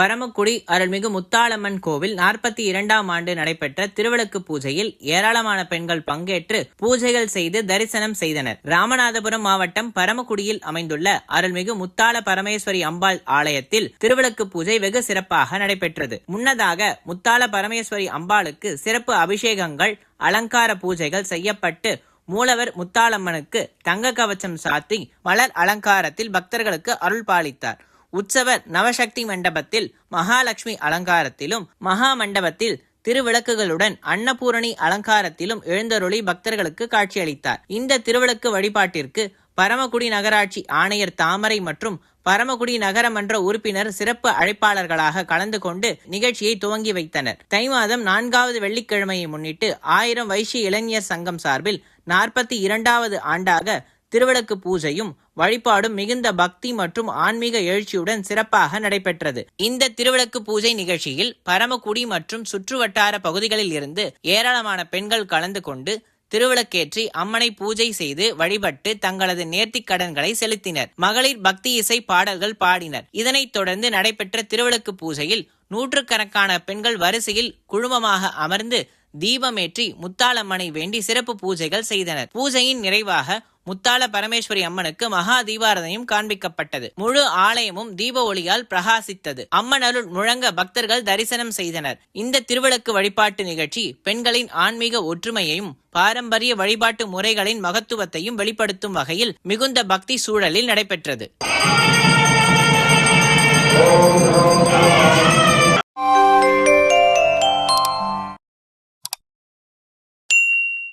பரமக்குடி அருள்மிகு முத்தாளம்மன் கோவில் நாற்பத்தி இரண்டாம் ஆண்டு நடைபெற்ற திருவிளக்கு பூஜையில் ஏராளமான பெண்கள் பங்கேற்று பூஜைகள் செய்து தரிசனம் செய்தனர். ராமநாதபுரம் மாவட்டம் பரமக்குடியில் அமைந்துள்ள அருள்மிகு முத்தாள பரமேஸ்வரி அம்பாள் ஆலயத்தில் திருவிளக்கு பூஜை வெகு சிறப்பாக நடைபெற்றது. முன்னதாக முத்தாள பரமேஸ்வரி அம்பாளுக்கு சிறப்பு அபிஷேகங்கள் அலங்கார பூஜைகள் செய்யப்பட்டு மூலவர் முத்தாளம்மனுக்கு தங்க கவச்சம் சாத்தி மலர் அலங்காரத்தில் பக்தர்களுக்கு அருள் பாலித்தார் உற்சவர் நவசக்தி மண்டபத்தில் மகாலட்சுமி அலங்காரத்திலும் மகா மண்டபத்தில் திருவிளக்குகளுடன் அன்னபூரணி அலங்காரத்திலும் எழுந்தருளி பக்தர்களுக்கு காட்சியளித்தார். இந்த திருவிளக்கு வழிபாட்டிற்கு பரமக்குடி நகராட்சி ஆணையர் தாமரை மற்றும் பரமக்குடி நகரமன்ற உறுப்பினர் சிறப்பு அழைப்பாளர்களாக கலந்து கொண்டு நிகழ்ச்சியை துவங்கி வைத்தனர். தை மாதம் நான்காவது வெள்ளிக்கிழமையை முன்னிட்டு ஆயிரம் வைශ්ய இளைஞர் சங்கம் சார்பில் நாற்பத்தி இரண்டாவது ஆண்டாக திருவிளக்கு பூஜையும் வழிபாடும் மிகுந்த பக்தி மற்றும் ஆன்மீக எழுச்சியுடன் சிறப்பாக நடைபெற்றது. இந்த திருவிளக்கு பூஜை நிகழ்ச்சியில் பரமக்குடி மற்றும் சுற்றுவட்டார பகுதிகளில் இருந்து ஏராளமான பெண்கள் கலந்து கொண்டு திருவிளக்கேற்றி அம்மனை பூஜை செய்து வழிபட்டு தங்களது நேர்த்திக் கடன்களை செலுத்தினர். மகளிர் பக்தி இசை பாடல்கள் பாடினர். இதனைத் தொடர்ந்து நடைபெற்ற திருவிளக்கு பூஜையில் நூற்றுக்கணக்கான பெண்கள் வரிசையில் குழுமமாக அமர்ந்து தீபமேற்றி முத்தாளம்மனை வேண்டி சிறப்பு பூஜைகள் செய்தனர். பூஜையின் நிறைவாக முத்தாள பரமேஸ்வரி அம்மனுக்கு மகா தீபாரதனையும் காண்பிக்கப்பட்டது. முழு ஆலயமும் தீப ஒளியால் பிரகாசித்தது. அம்மன் அருள் முழங்க பக்தர்கள் தரிசனம் செய்தனர். இந்த திருவிளக்கு வழிபாட்டு நிகழ்ச்சி பெண்களின் ஆன்மீக ஒற்றுமையையும் பாரம்பரிய வழிபாட்டு முறைகளின் மகத்துவத்தையும் வெளிப்படுத்தும் வகையில் மிகுந்த பக்தி சூழலில் நடைபெற்றது.